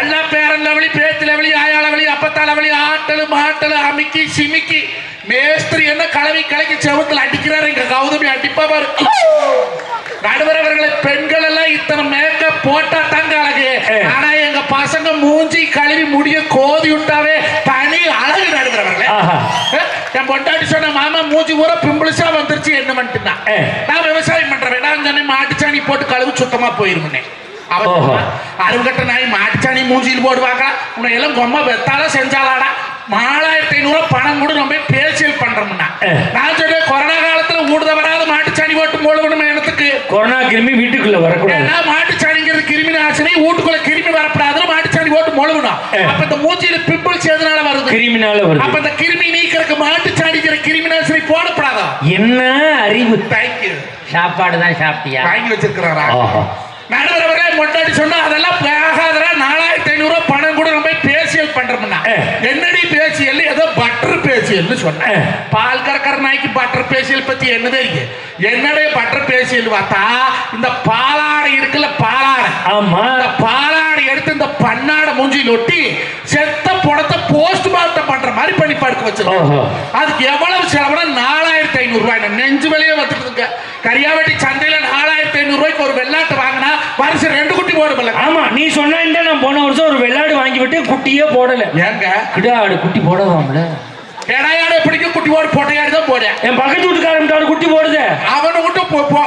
எல்லாம் பேரன் லவலி பேத்து லவலி ஆயா லவலி அப்பத்தா லவலி ஆட்டலு மாட்டலு அமிக்கி சிமிக்கி மேஸ்திரி என்ன கலவி கலக்கி செவத்துல அடிக்கிறாரு எங்க கௌதமி அடிப்பா பாரு நடுவர் அவர்களை பெண்கள் எல்லாம் இத்தனை மேக்கப் போட்டா தாங்க அழகு ஆனா எங்க பசங்க மூஞ்சி கழுவி முடிய கோதி விட்டாவே தனி அழகு நடுவர் அவர்களே. என் பொண்டாட்டி சொன்ன மாமா மூஞ்சி ஊரா பிம்பிள்ஸா வந்துருச்சு என்ன பண்ணிட்டுனா ஏ. நான் விவசாயம் பண்றேன் நான் சொன்னேன் மாட்டுச்சாணி போட்டு கழுவு சுத்தமா போயிருமுன்னே ஓஹோ. அருங்கட்ட நாய் மாட்டுச்சாணி மூஞ்சியில் போடுவாங்க உன்னை எல்லாம் கொம்மா வெத்தால செஞ்சாலாடா நாலாயிரத்தி ஐநூறு பணம் கூட நம்ம பேசியல் பண்றோம்னா. நான் சொன்னேன் கொரோனா காலத்துல ஊடுத வராத மாட்டுச்சாணி போட்டு மூடணும் இடத்துக்கு கொரோனா கிருமி வீட்டுக்குள்ள வரக்கூடாது. மாட்டுச்சாணிங்கிறது கிருமி நாசினி வீட்டுக்குள்ள கிருமி வரப்படாதுன்னு மாட்டுச்சாணி போட்டு முழுகணும். அப்ப இந்த மூஞ்சியில பிம்பிள்ஸ் எதனால வருது? கிருமினால அப்ப வருது இந்த கிருமி நீக்கிறதுக்கு மாட்டுச்சாணிக்கிற கிருமி நாசினி போடப்படாதா? என்ன அறிவு? தேங்க்யூ சாப்பாடு தான் சாப்பிட்டியா? வாங்கி வச்சிருக்கிறாரா? நடுவர் அவர்களே மொட்டாடி சொன்னா அதெல்லாம் ஆகாதரா நாலாயிரத்தி ஐநூறு ரூபாய் பணம் கூட நம்ம பேசியல் பண்றோம்னா. என்னடி பேசியல்? ஏதோ பட்டர் பேசியல்னு சொன்னேன். பால் கறக்கிற நாய்க்கு பட்டர் பேசியல் பத்தி என்ன தெரியும் என்னடைய பட்டர் பேசியல் பார்த்தா இந்த பாலாடை இருக்குல்ல பாலாடை. ஆமா. இந்த பாலாடை எடுத்து இந்த பண்ணாடை மூஞ்சியில் ஒட்டி செத்த புடத்தை போஸ்ட் மார்ட்டம் பண்ற மாதிரி பண்ணி படுக்க வச்சிருக்கோம் அதுக்கு எவ்வளவு செலவுனா நாலாயிரத்தி ஐநூறு ரூபாய். நெஞ்சு வழியே வந்துட்டுதுங்க கரியாவட்டி சந்தையில நாலாயிரத்தி ஐநூறு ரூபாய்க்கு ஒரு வெள்ளாட்டு வாங்கினா வருஷம் ரெண்டு குட்டி போடுமில்ல. ஆமா நீ சொன்னா நான் போன வருஷம் ஒரு வெள்ளாடு வாங்கி விட்டு குட்டியே போடல. ஏங்க? கிடாடு குட்டி போடவாம்ல எடையாடு பிடிக்கும் குட்டி போடு பொட்டையாடு தான் போட என் பக்கத்து வீட்டுக்காரன் குட்டி போடுதே. அவனை விட்டு போ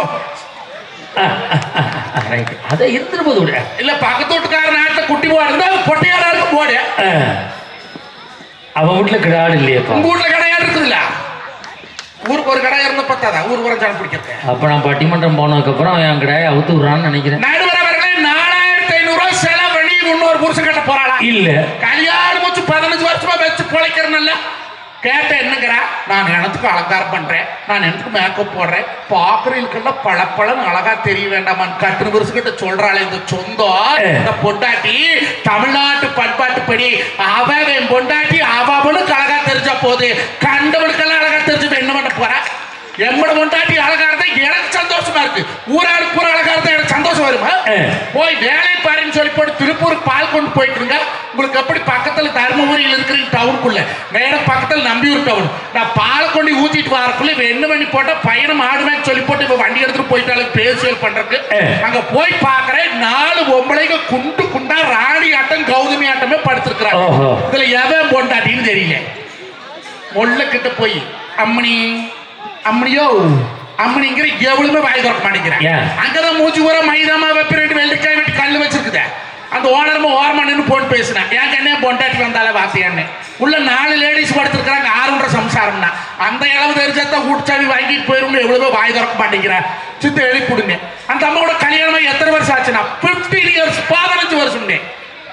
அதை இருந்துட்டு போது இல்ல பக்கத்து வீட்டுக்கார நாட்டுல குட்டி போடுறதா பொட்டையாடு போடு. அவன் வீட்டுல கிடாடு உங்க வீட்டுல கடையாடு இருக்குதுல்ல? ஊருக்கு ஒரு கடை இருந்தா பத்தாதா? ஒரு ஜனம் பிடிக்கிறது அப்ப நான் பட்டிமன்றம் போனதுக்கு அப்புறம் என் கிடாய அவுத்து விடுறான்னு நினைக்கிறேன். நடுவர் அவர்களே நாலாயிரத்தி ஐநூறு ரூபாய் செலவு பண்ணி இன்னொரு புருஷன் கட்ட போறாளா? இல்ல. கல்யாணம் வச்சு பதினஞ்சு வருஷமா வச்சு பிழைக்கிறேன்ல கேட்ட என்னங்கிறா நான் எனத்துக்கு அலங்காரம் பண்றேன். நான் எனக்கு மேக்கப் போடுறேன். பாக்குறதுக்கெல்லாம் பளபளன்னு அழகா தெரிய வேண்டாமான்னு கட்டுன வருஷக்கிட்ட சொல்றாளே இந்த சொந்தம் இந்த பொண்டாட்டி தமிழ்நாட்டு பண்பாட்டுப்படி அவன் பொண்டாட்டி அவனுக்கு அழகா தெரிஞ்சா போது கண்டவனுக்கெல்லாம் அழகா தெரிஞ்சு என்ன பண்ண போறா? எம்மட பொண்டாட்டி அழகா இருந்தா எனக்கு சந்தோஷமா இருக்கு. ஊராளுக்கு பூரா அழகா இருந்தா எனக்கு சந்தோஷம் வருமா. போய் வேலை பாருன்னு சொல்லி போட்டு திருப்பூருக்கு பால் கொண்டு போயிட்டுருங்க உங்களுக்கு எப்படி பக்கத்துல தருமபுரியில் இருக்கிற டவுனுக்குள்ள நேர பக்கத்துல நம்பியூர் டவுன் நான் பால் கொண்டு ஊத்திட்டு வரக்குள்ள என்ன பண்ணி போட்டா பையனை மாடுவேன்னு சொல்லி போட்டு இப்ப வண்டி எடுத்துட்டு போயிட்டாலும் பேசியல் பண்றதுக்கு. அங்க போய் பாக்குறேன் நாலு பொம்பளைங்க குண்டு குண்டா ராணி ஆட்டம் கௌதமி ஆட்டமே படுத்திருக்கிறாங்க. இதுல எவன் பொண்டாட்டின்னு தெரியல. முள்ள கிட்ட போய் அம்மணி அம்மணியோ அம்மனிங்கிற எவ்வளவுமே வாய் திறக்க மாட்டேங்கிறேன்? அங்கதான் மூச்சு ஊரா மைதாமா வெப்பி ரெண்டு வெள்ளிக்காய் வெட்டி கல் வச்சிருக்குதே. அந்த ஓனரமா ஓரமா நின்று போன் பேசினேன். என் கண்ணே பொண்டாட்டி வந்தாலே வாத்தியான்னு. உள்ள நாலு லேடிஸ் படுத்திருக்கிறாங்க ஆறுன்ற சம்சாரம்னா. அந்த இளவு தெரிஞ்சா ஊட்டுச்சாவி வாங்கிட்டு போயிரும் எவ்வளவோ வாய் திறக்க மாட்டேங்கிறேன். சித்த எழுப்பிடுங்க அந்த அம்மாவோட கல்யாணம் எத்தனை வருஷம் ஆச்சுன்னா பிப்டீன் இயர்ஸ் பதினஞ்சு வருஷம்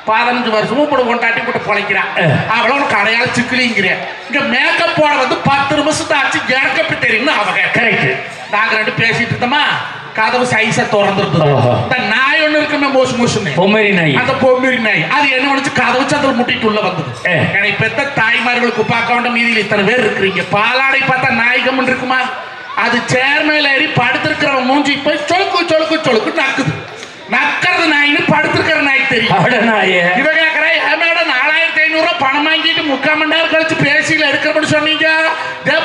பதினஞ்சு வருஷமும் கூட கொண்டாட்டி கூட பொழைக்கிறான். அவளோட கடையால சிக்கலிங்கிறேன். இங்க மேக்கப் போட வந்து பத்து நிமிஷத்தை ஆச்சு எனக்கு தெரியும்னு அவங்க கரெக்ட் நாங்க ரெண்டு பேசிட்டு இருந்தோமா? கதவு சைஸா திறந்துருந்தது. ஓஹோ. இந்த நாய் ஒண்ணு இருக்குமே மோசு மோசுன்னு. பொம்மரி நாய். அந்த பொம்மிரி நாய். அது என்ன பண்ணுச்சு? கதவு சந்தில் முட்டிட்டு உள்ள வந்தது. எனக்கு பெத்த தாய்மார்களுக்கு பார்க்க வேண்டாம் மீதியில் இத்தனை பேர் இருக்கிறீங்க. பாலாடை பார்த்தா நாயகம் இருக்குமா? அது சேர் மேல ஏறி படுத்திருக்கிறவன் மூஞ்சி போய் சொலுக்கு சொலுக்கு சொலுக்கு நக்குது நக்கிறது நாயின்னு படுத்திருக்கிற நாய் தெரியும். நாயே. இவ கேக்குறா "ஏன் மேடம் நாலாயிரத்தி ஐநூறு ரூபாய் பணம் வாங்கிட்டு முக்கால் மணி நேரம் கழிச்சு பேசியில எடுக்கிறப்படி சொன்னீங்க?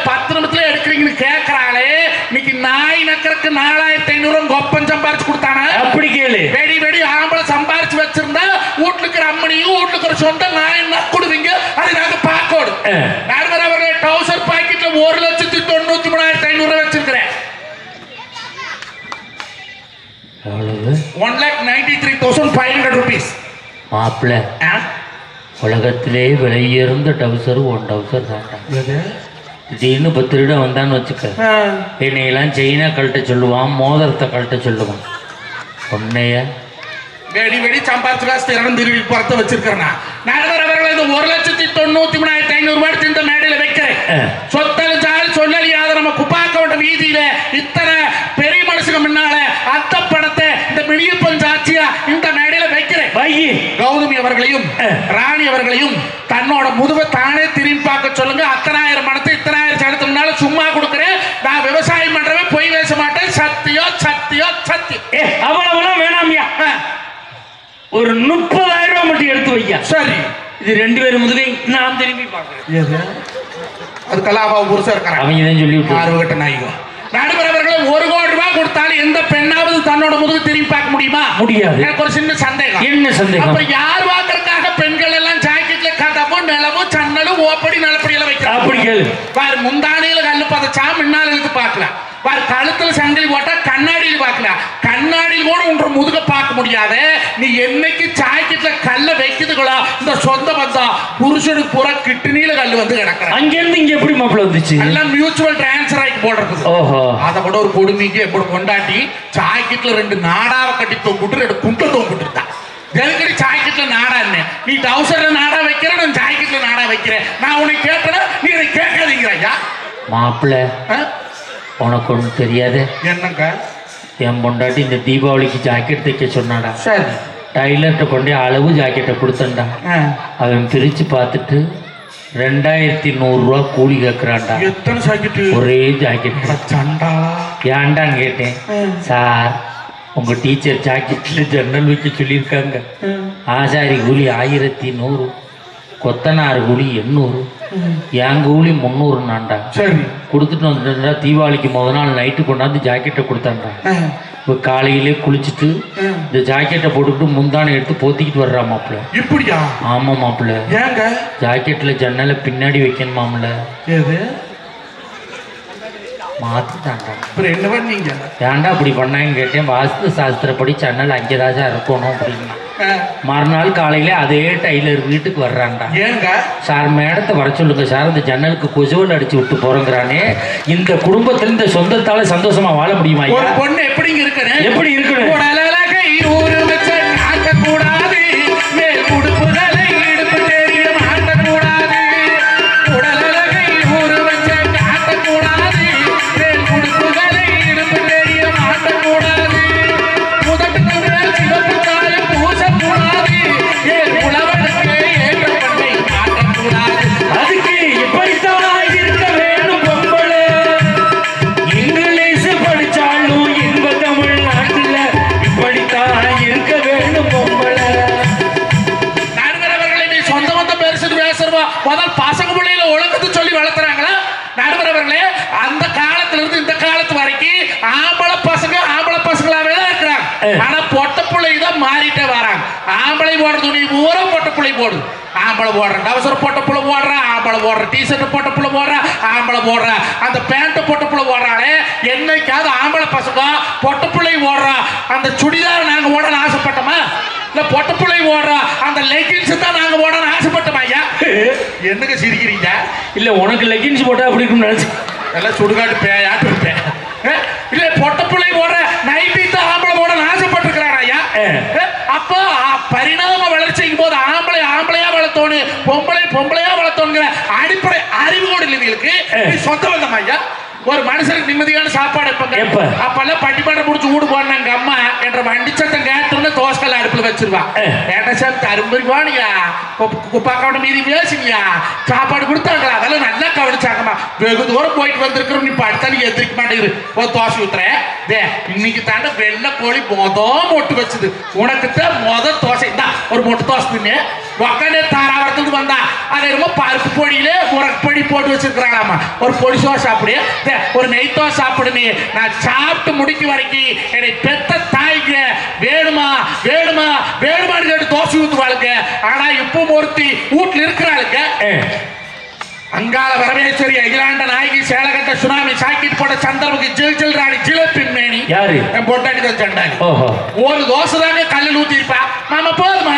பத்து நிமிஷத்துல எடுக்கிறீங்கன்னு கேக்குறாளே. இன்னைக்கு நாய் நக்கறதுக்கு நாலாயிரத்தி ஐநூறு கொப்பம் சம்பாரிச்சு கொடுத்தானே? அப்படி கேளு. வெடி வெடி ஆம்பளை சம்பாரிச்சு வச்சிருந்தா வீட்டுல இருக்கிற அம்மனையும் வீட்டுல இருக்கிற சொந்த நாய் நக்குடுவீங்க. அதை நாங்க பார்க்கணும். நடுவர் அவர்களே டவுசர் பாக்கெட்ல ஒரு லட்சத்தி எவ்வளவு? One lakh ninety three thousand five hundred rupees மாப்பிள்ள உலகத்திலே விலையுயர்ந்த டவுசர் ஒன் டவுசர் தான்டா திடீர்னு பத்து திருட வந்தான்னு வச்சுக்க. என்னையெல்லாம் செயினா கழட்ட சொல்லுவான் மோதிரத்தை கழட்ட சொல்லுவான். உன்னைய வெடி வெடி சம்பாரிச்சு காசு திறன் திருவி புறத்த வச்சிருக்கிறேன் நடுவர் அவர்களை இந்த ஒரு லட்சத்தி தொண்ணூத்தி மூணாயிரத்தி ஐநூறு ரூபாய் இந்த மேடையில வைக்கிறேன். ஆ. சொத்தல் சால் சொல்லல் யாத நம்ம குப்பாக்கவட்ட வீதியில இத்தனை பெரிய மனுஷங்க முன்னால அத்த படத்தை இந்த மிளியப்பன் சாட்சியா இந்த மேடையில வைக்கிறேன் வைகி கௌதமி அவர்களையும். ராணி அவர்களையும் தன்னோட முதுவை தானே திரும்பி பார்க்க சொல்லுங்க. அத்தனாயிரம் பணத்தை இத்தனாயிரம் சடத்துனால சும்மா கொடுக்குறேன். நான் விவசாயம் பண்றவன் பொய் பேச மாட்டேன். சத்தியோ சத்தியோ சத்தியம். ஏ அவ்வளவுலாம் வேணாம்யா. ஒரு முப்பதாயிரம் ரூபாய் மட்டும் வையா. சரி. இது ரெண்டு பேரும் முதுகை நான் திரும்பி பார்க்கிறேன். அதுக்கெல்லாம் அவ புருஷன் இருக்கிறான் அவங்க தான் சொல்லி ஆர்வகட்ட நாய்கம். நடுவர் அவர்களே ஒரு கோடி கொடுத்தாலும் எந்த பெண்ணாவது தன்னோட முதுகு திரும்பி பார்க்க முடியுமா? முடியாது. எனக்கு ஒரு சின்ன சந்தேகம். என்ன சந்தேகம்? அப்ப யார் வாக்குறதுக்காக பெண்கள் எல்லாம் ஜாக்கெட்ல கதவும் நிலவும் சன்னலும் ஓப்படி நிலப்படி எல்லாம் வைக்கிறாங்க? அப்படி கேளு. பாரு முந்தானையில கல்லு பதச்சா முன்னால் பார்க்கலாம். பாரு கழுத்துல சங்கிலி போட்டா கண்ணாடியில் பார்க்கலாம். கண்ணாடியில் கூட உன்ற முதுக பார்க்க முடியாது நீ என்னைக்கு ஜாக்கெட்ல கல்ல வைக்குதுகளோ? இந்த சொந்த பந்தம் புருஷனுக்கு பூரா கிட்டுனியில கல்லு வந்து கிடக்குற அங்கிருந்து இங்க எப்படி மாப்பிள்ள வந்துச்சு? எல்லாம் மியூச்சுவல் டிரான்ஸ்ஃபர் ஆகி போடுறது ஓஹோ. அதை விட ஒரு கொடுமைக்கு எப்படி கொண்டாட்டி ஜாக்கெட்ல ரெண்டு நாடாவை கட்டி தொங்கிட்டு ரெண்டு குண்டை தொங்கிட்டு இருந்தா எதுக்கடி ஜாக்கெட்ல நாடா என்ன? நீ டவுசர்ல நாடா வைக்கிற நான் ஜாக்கெட்ல நாடா வைக்கிறேன். நான் உன்னை கேட்டனா நீ என்னை கேட்காதீங்க ஐயா. மாப்பிள்ள? உனக்கு ஒன்றும் தெரியாது. என்னங்க? என் பொண்டாட்டி இந்த தீபாவளிக்கு ஜாக்கெட் தைக்க சொன்னாடா. சரி. டைலர்கிட்ட கொண்டு அளவு ஜாக்கெட்டை கொடுத்தேன்டா. அவன் பிரித்து பார்த்துட்டு ரெண்டாயிரத்தி நூறுரூவா கூலி கேட்குறான்டா எத்தனை ஜாக்கெட்டு ஒரே ஜாக்கெட் ஏன்டான்னு கேட்டேன். சார் உங்கள் டீச்சர் ஜாக்கெட்டில் ஜன்னல் வைக்க சொல்லியிருக்காங்க. ஆசாரி கூலி ஆயிரத்தி நூறு. கொத்தனார் கூலி எண்ணூறு என் கூலி முந்நூறுனாண்டா சரி. கொடுத்துட்டு வந்துட்டா தீபாவளிக்கு முத நாள் நைட்டு கொண்டாந்து ஜாக்கெட்டை கொடுத்தான்டா இப்போ காலையிலே குளிச்சுட்டு இந்த ஜாக்கெட்டை போட்டுக்கிட்டு முந்தானை எடுத்து போத்திக்கிட்டு வர்றா மாப்பிள்ள. இப்படியா? ஆமாம் மாப்பிள்ள. ஏங்க? ஜாக்கெட்டில் ஜன்னலை பின்னாடி வைக்கணுமாம்ல எது? மாற்றிட்டான்டா அப்புறம் என்ன பண்ணீங்க ஏன்டா அப்படி பண்ணாங்கன்னு கேட்டேன். வாஸ்து சாஸ்திரப்படி ஜன்னல் அங்கே தான் இருக்கணும் அப்படின்னா. மறுநாள் காலையில அதே டைலர் வீட்டுக்கு வர்றான்டா. ஏங்க? சார் மேடத்தை வர சொல்லுங்க சார். இந்த ஜன்னலுக்கு கொசுவல் அடிச்சு விட்டு போறேங்கிறானே. இந்த குடும்பத்தில் இந்த சொந்தத்தால சந்தோஷமா வாழ முடியுமா பொண்ணு எப்படிங்க இருக்கணும்? எப்படி இருக்கணும்? ஆனா பொட்ட பிள்ளை தான் மாறிட்டே வராங்க. ஆம்பளை போடுற துணி பூரா பொட்ட பிள்ளை போடுது. ஆம்பளை போடுற டவுசர் பொட்ட புள்ள போடுற ஆம்பளை போடுற டிஷர்ட் பொட்ட புள்ள போடுற ஆம்பளை போடுற. அந்த பேண்ட் பொட்ட புள்ள போடுறாளே என்னைக்காவது ஆம்பளை பசங்க பொட்ட பிள்ளை போடுறா. அந்த சுடிதார் நாங்க ஓடணும் ஆசைப்பட்டோமா? இல்ல பொட்ட பிள்ளை ஓடுறா அந்த லெகின்ஸ் தான் நாங்க ஓடணும் ஆசைப்பட்டோமா ஐயா? என்னங்க சிரிக்கிறீங்க? இல்ல உனக்கு லெகின்ஸ் போட்டா அப்படி இருக்கும்னு நினைச்சு எல்லாம் சுடுகாட்டு பேயாட்டு இருப்பேன். இல்ல பொட்ட பிள்ளை போடுற நைட்டி தான் ஆம்பளை போடணும் ஆசைப்பட்டிருக்கிறான் ஐயா ஏ. அஹ், அப்போ ஆ, பரிணாம வளர்ச்சிக்கும் போது ஆம்பளை ஆம்பளையா வளர்த்தோன்னு பொம்பளை பொம்பளையா வளர்த்தோங்கிற அடிப்படை அறிவு நீ சொந்த வந்தமா ஐயா. ஒரு மனுஷனுக்கு நிம்மதியான சாப்பாடு எப்ப? அப்பெல்லாம் பட்டிப்பாட்டை முடிச்சு ஊடு போன எங்க அம்மா. என்ற வண்டி சத்தம் கேட்டோன்னு தோசைக்கல் அடுப்புல வச்சிருவா. ஏட்டா சார் தரும்புரிவானியா குப்பாக்காவோட மீதி பேசுனியா? சாப்பாடு கொடுத்தாங்களா? அதெல்லாம் நல்லா கவனிச்சாங்கம்மா. வெகு தூரம் போயிட்டு வந்திருக்கிறோம். நீ படுத்தா நீ எந்திரிக்க மாட்டேங்குது. ஒரு தோசை ஊத்துறேன் டே இன்னைக்கு தாண்ட வெள்ளை கோழி மொதல் மொட்டு வச்சுது. உனக்கு தான் மொத தோசை. இந்தா ஒரு மொட்டு தோசை தின்னு. உக்காண்டே தாராவரத்துக்கு வந்தா. அதை என்னமோ பருப்பு பொடியில முறக்கு பொடி போட்டு வச்சிருக்கிறாளாமா ஒரு பொடி சோறு சாப்பிடு ஒரு நெய் தோசை சாப்பிடு நீ நான் சாப்பிட்டு முடிக்க வரைக்கும் என்னை பெத்த தாய்க்கு வேணுமா? வேணுமா? வேணுமான்னு கேட்டு தோசை ஊத்துவாளுங்க ஆனா இப்போ ஒருத்தி வீட்டுல இருக்கிறாளுங்க ஏ, அங்காள வரவேஸ்வரி அகிலாண்ட நாயகி சேலகட்ட சுனாமி சாக்கிட்டு போட்ட சந்திரமுகி ஜில் ஜில் ராணி ஜிலப்பின் மேனி. யாரு? தான் சண்டாளி. ஓஹோ. ஒரு தோசை தாங்க கல்லில் ஊத்திருப்பா மாமா போதுமா?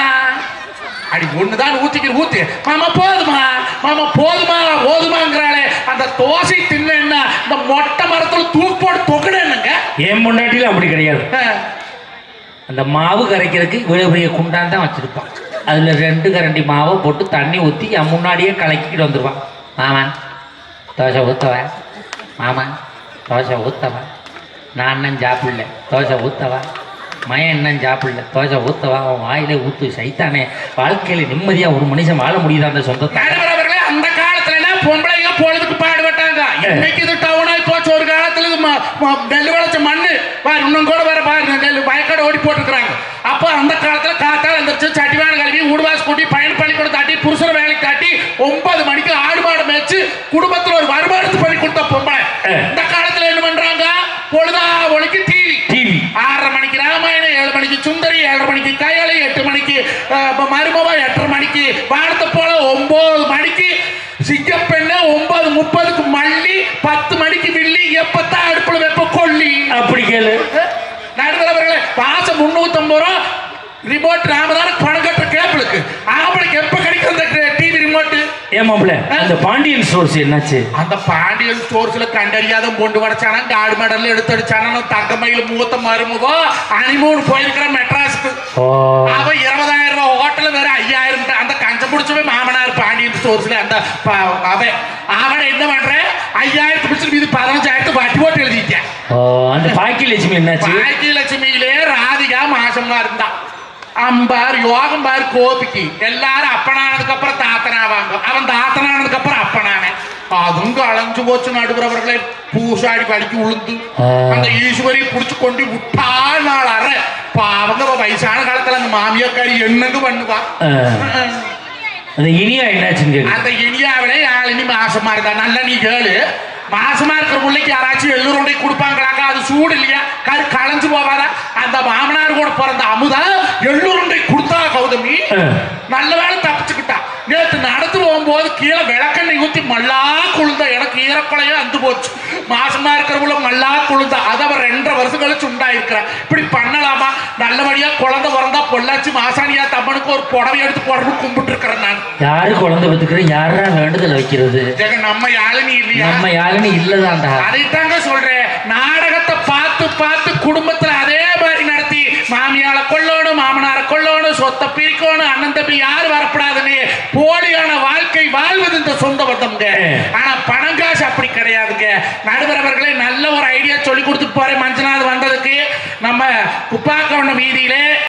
அடி ஒண்ணுதான் ஊத்திக்கிற ஊத்து. மாமா போதுமா? மாமா போதுமா? போதுமாங்கிறாளே. அந்த தோசை தின்னா இந்த மொட்டை மரத்துல தூக்கு போட்டு தொகுட என்னங்க என் முன்னாட்டில அப்படி கிடையாது. அந்த மாவு கரைக்கிறதுக்கு இவ்வளவு பெரிய குண்டான் தான் வச்சிருப்பான். அதுல ரெண்டு கரண்டி மாவை போட்டு தண்ணி ஊற்றி என் முன்னாடியே கலக்கிட்டு வந்துடுவான் மாமன் தோசை ஊத்தவா? மாமன் தோசை ஊத்தவா? நான் சாப்பிடல. தோசை ஊத்தவா? மயன் இன்னும் சாப்பிடல. தோசை ஊத்தவா? அவன் வாயிலே ஊத்து சைத்தானே வாழ்க்கையில நிம்மதியா ஒரு மனுஷன் வாழ முடியுதா அந்த அவர்களே அந்த காலத்துல பொம்பளைங்க பொழுதுக்கு பாடுபட்டாங்க. இன்னைக்கு இது டவுன் ஆகி போச்சு. ஒரு காலத்துல நெல் விளைச்ச மண்ணு. பாரு இன்னும் கூட வேற பாரு நெல் வயக்காடு ஓடி போட்டுருக்காங்க அப்போ அந்த காலத்துல காத்தால எந்திரிச்சு சட்டிவான கழுவி ஊடுவாசி கூட்டி பையன் பள்ளிக்கூடம் தாட்டி புருஷன் வேலைக்கு காட்டி ஒன்பது மணிக்கு ஆடு மாடு மேய்ச்சு குடும்பத்துல ஒரு வருமானத்து பண்ணி கொடுத்த பொம்பளை ஆ. இந்த காலத்துல என்ன பண்றாங்க பொழுதா ஒழிக்கு டிவி டிவி ஆறரை மணிக்கு ராமாயணம் ஏழு மணிக்கு சுந்தரி மணிக்கு கையாளி எட்டு மணிக்கு அஹ், மருமவா எட்டரை மணிக்கு வானத்தை போல ஒன்பது மணிக்கு சிங்கப்பெண்ண ஒன்பது முப்பதுக்கு மல்லி பத்து மணிக்கு வில்லி எப்பத்தான் அடுப்புல வெப்ப கொல்லி அப்படி கேளு. நடுவர்களே பாசம் முன்னூத்தம்பது ரூபா ரிமோட் நாம பணம் கட்டுற கேபிளுக்கு. ஆம்பளைக்கு எப்போ கிடைக்கும் அந்த டிவி ரிமோட்டு ஏமாப்ல அந்த பாண்டியன் ஸ்டோர்ஸ் என்னாச்சு? அந்த பாண்டியன் ஸ்டோர்ஸ்ல கண்டறியாத பொண்டு வடைச்சானா காடு மெடல் எடுத்து அடிச்சானா தங்கமயில மூத்த மருமகோ அனிமூன் போயிருக்கிற மெட்ராஸ்க்கு. ஓ. அவ இருபதாயிரம் ரூபாய் ஹோட்டல் வேற ஐயாயிரம். அந்த கஞ்ச பிடிச்சவே மாமனார் பாண்டியன் ஸ்டோர்ஸ்ல அந்த அவன் அவனை என்ன பண்றேன் ஐயாயிரத்து பிடிச்சிட்டு இது பதினஞ்சாயிரத்து வட்டி போட்டு எழுதிட்டேன். அந்த பாக்கியலட்சுமி என்னாச்சு? பாக்கியலட்சுமியிலே ராதிகா மாசமா இருந்தா. அம்பார் யோகம் பார் கோபிக்கு எல்லாரும் அப்பனானதுக்கு அப்புறம் தாத்தனாவாங்க அவன் தாத்தனானதுக்கு அப்புறம் அப்பனானே அதுவும் களைஞ்சு போச்சு நடுகிறவர்களை பூசாடி படிக்கு உளுந்து. அந்த ஈஸ்வரி புடிச்சு கொண்டு விட்டா நாள் அற பாவங்க வயசான காலத்துல அந்த மாமியாக்காரி என்னங்க பண்ணுவா. அந்த இனியா என்னாச்சுன்னு கேளு அந்த இனியாவிலே யாழினி மாசமா இருந்தா நல்லா நீ கேளு மாசமா இருக்கிற பிள்ளைக்கு யாராச்சும் எள்ளுருண்டை கொடுப்பாங்களாக்கா? அது சூடு இல்லையா? கரு களைஞ்சு போவாதா அந்த மாமனார் கூட பிறந்த அமுதா எள்ளுருண்டை கொடுத்தா கௌதமி. நல்ல நேத்து போகும்போது கீழே விளக்கெண்ணெய் ஊத்தி மல்லா குழுந்தா. எனக்கு ஈரப்பழையே அந்து போச்சு. மாசமா இருக்கிறவங்கள மல்லா குழுந்தா. அது அவன் ரெண்டரை வருஷம் கழிச்சு உண்டாயிருக்கிறா. இப்படி பண்ணலாமா? நல்லபடியா குழந்தை பிறந்தா பொள்ளாச்சி மாசாணியா தம்மனுக்கு ஒரு புடவை எடுத்து போடணும் கும்பிட்டு இருக்கிறேன் நான். யாரு குழந்தை பத்துக்கிற யாரா வேண்டுதல் வைக்கிறது? நம்ம யாழினி இல்லையா? நம்ம யாருன்னு இல்லதான்டா அதைத்தாங்க சொல்றேன். நாடகத்தை பார்த்து பார்த்து குடும்பத்துல அதே மாதிரி நடத்தி மாமியால கொல்லணும் மாமனார சொத்தை பிரிக்கணும் அண்ணன் தம்பி யாரு வரப்படாதுன்னு போலியான வாழ்க்கை வாழ்வது இந்த சொந்த பந்தம்ங்க. ஆனா பணம் காசு அப்படி கிடையாதுங்க. நடுவர் அவர்களே நல்ல ஒரு ஐடியா சொல்லி கொடுத்துட்டு போறேன் மஞ்சநாத் வந்ததுக்கு. நம்ம குப்பாக்கவண்ண வீதியிலே